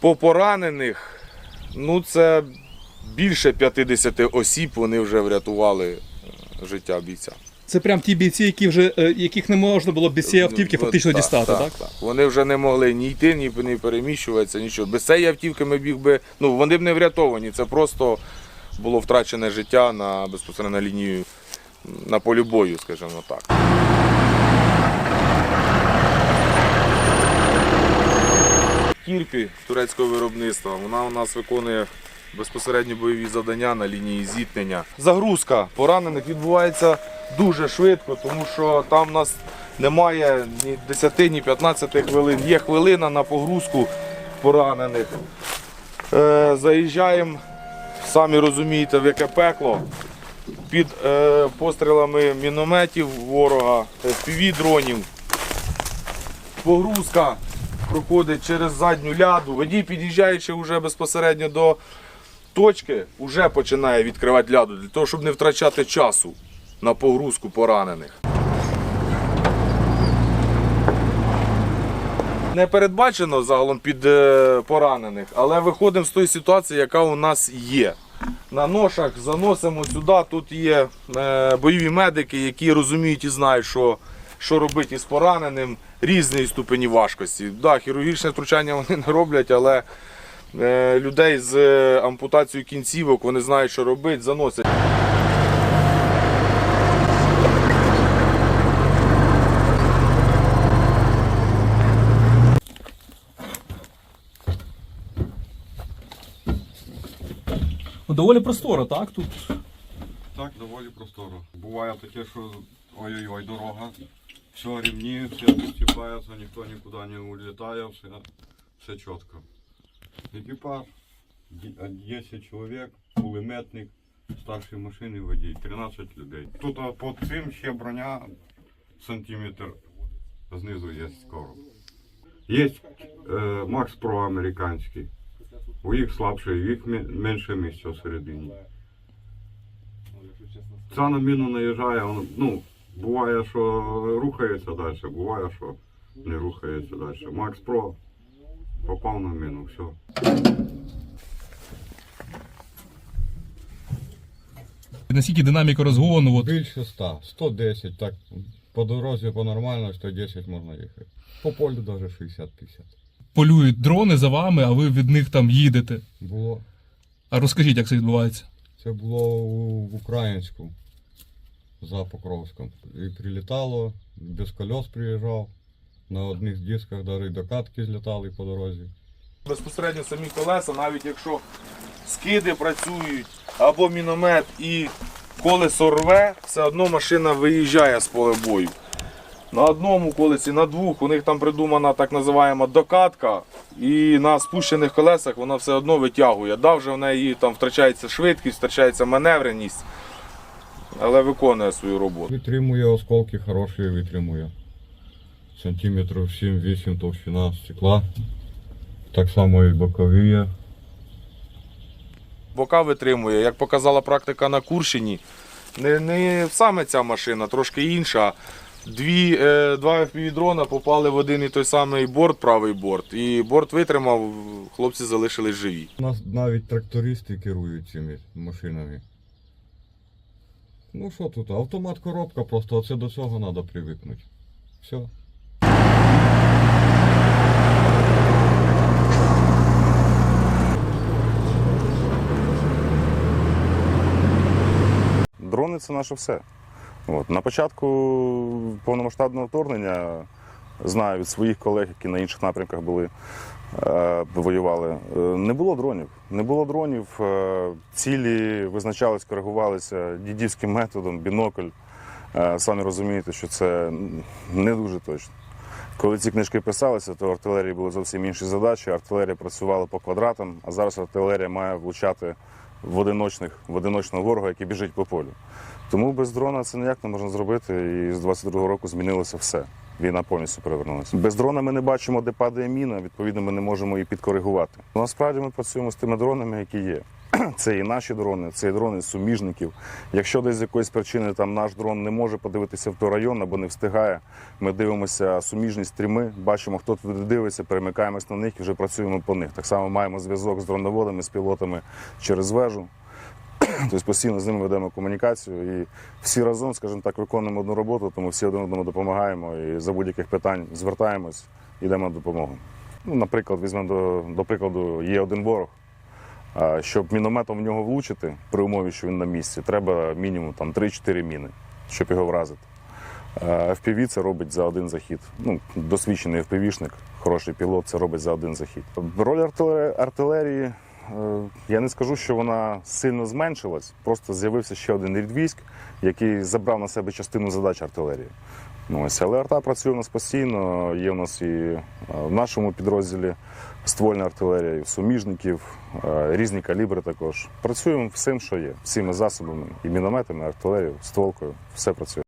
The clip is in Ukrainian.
По поранених, ну це більше 50 осіб вони вже врятували е, життя бійця. Це прям ті бійці, які вже, е, яких не можна було без цієї автівки Ну, фактично так, дістати, так? так? Вони вже не могли ні йти, ні, ні переміщуватися, нічого. Без цієї автівки ми біг би. Ну, вони б не врятовані. Це просто було втрачене життя на безпосередньо на лінію на полі бою, скажімо так. Кірпі турецького виробництва. Вона у нас виконує безпосередньо бойові завдання на лінії зіткнення. Загрузка поранених відбувається дуже швидко, тому що там у нас немає ні 10, ні 15 хвилин. Є хвилина на погрузку поранених. Е, заїжджаємо, самі розумієте, в яке пекло. Під е, пострілами мінометів ворога, FPV-дронів. Погрузка проходить через задню ляду. Водій, під'їжджаючи вже безпосередньо до точки, вже починає відкривати ляду для того, щоб не втрачати часу на погрузку поранених. Не передбачено загалом під е, поранених, але виходимо з тої ситуації, яка у нас є. На ношах заносимо сюди. Тут є е, бойові медики, які розуміють і знають, що, що робити із пораненим різної ступені важкості. Да, хірургічне втручання вони не роблять, але е, людей з е, ампутацією кінцівок вони знають, що робити, заносять. Ну, доволі просторо, так? Тут Так, доволі просторо. Буває таке, що ой-ой-ой, дорога. Все, рівні, все підстіпається, ніхто нікуди не улітає, все, все чітко. Екіпаж, 10 чоловік, кулеметник, старший машини водій, 13 людей. Тут а, під цим ще броня сантиметр знизу є короб. Є е, Макс Про американський. У їх слабше, у їх менше місця всередині. Ця на міну наїжджає, ну, буває, що рухається далі, буває, що не рухається далі. Макс Про попав на міну, все. наскільки динаміка розгону, от, Більше 100, 110, так по дорозі по нормально 110 можна їхати. По полю навіть 60-50. полюють дрони за вами, а ви від них там їдете. Було. А розкажіть, як це відбувається? Це було у, в Українську за Покровськом. І прилітало, без кольос приїжджав. На одних дисках навіть докатки злітали по дорозі. Безпосередньо самі колеса, навіть якщо скиди працюють або міномет і колесо рве, все одно машина виїжджає з поля бою. На одному колесі, на двох, у них там придумана так називаємо докатка, і на спущених колесах вона все одно витягує. Да, вже в неї там втрачається швидкість, втрачається маневреність, але виконує свою роботу. Витримує осколки хороші, витримує. Сантиметрів 7-8 товщина стекла. Так само і бокові бока витримує. Як показала практика на Курщині, не, не саме ця машина, трошки інша. Дві, е, два FPV-дрона попали в один і той самий борт, правий борт. І борт витримав, хлопці залишились живі. У нас навіть трактористи керують цими машинами. Ну що тут, автомат коробка, просто оце до цього треба привикнути. Все. Дрони це наше все. От. На початку повномасштабного вторгнення знаю від своїх колег, які на інших напрямках були, е, воювали. е, Не було дронів. Не було дронів. е, Цілі визначались, коригувалися дідівським методом, бінокль. Самі розумієте, що це не дуже точно. Коли ці книжки писалися, то артилерії були зовсім інші задачі. Артилерія працювала по квадратам, а зараз артилерія має влучати в одиночних, в одиночного ворога, який біжить по полю. Тому без дрона це ніяк не можна зробити. І з 22-го року змінилося все. Війна повністю перевернулася. Без дрона ми не бачимо, де падає міна, відповідно, ми не можемо її підкоригувати. Насправді ми працюємо з тими дронами, які є. Це і наші дрони, це і дрони суміжників. Якщо десь з якоїсь причини там наш дрон не може подивитися в той район або не встигає, ми дивимося суміжні стріми, бачимо, хто туди дивиться, перемикаємось на них і вже працюємо по них. Так само маємо зв'язок з дроноводами, з пілотами через вежу. Тобто постійно з ними ведемо комунікацію і всі разом, скажімо так, виконуємо одну роботу, тому всі один одному допомагаємо і за будь-яких питань звертаємось, йдемо на допомогу. Ну, наприклад, візьмемо до, до прикладу, є один ворог. Щоб мінометом в нього влучити при умові, що він на місці, треба мінімум там 3-4 міни, щоб його вразити. FPV це робить за один захід. Ну, досвідчений FPV-шник, хороший пілот, це робить за один захід. Роль артилерії, я не скажу, що вона сильно зменшилась, просто з'явився ще один рід військ, який забрав на себе частину задач артилерії. Ну, ось, але арта працює у нас постійно. Є у нас і е, в нашому підрозділі ствольна артилерія, і в суміжників, е, різні калібри також. Працюємо всім, що є, всіми засобами, і мінометами, артилерією, стволкою, все працює.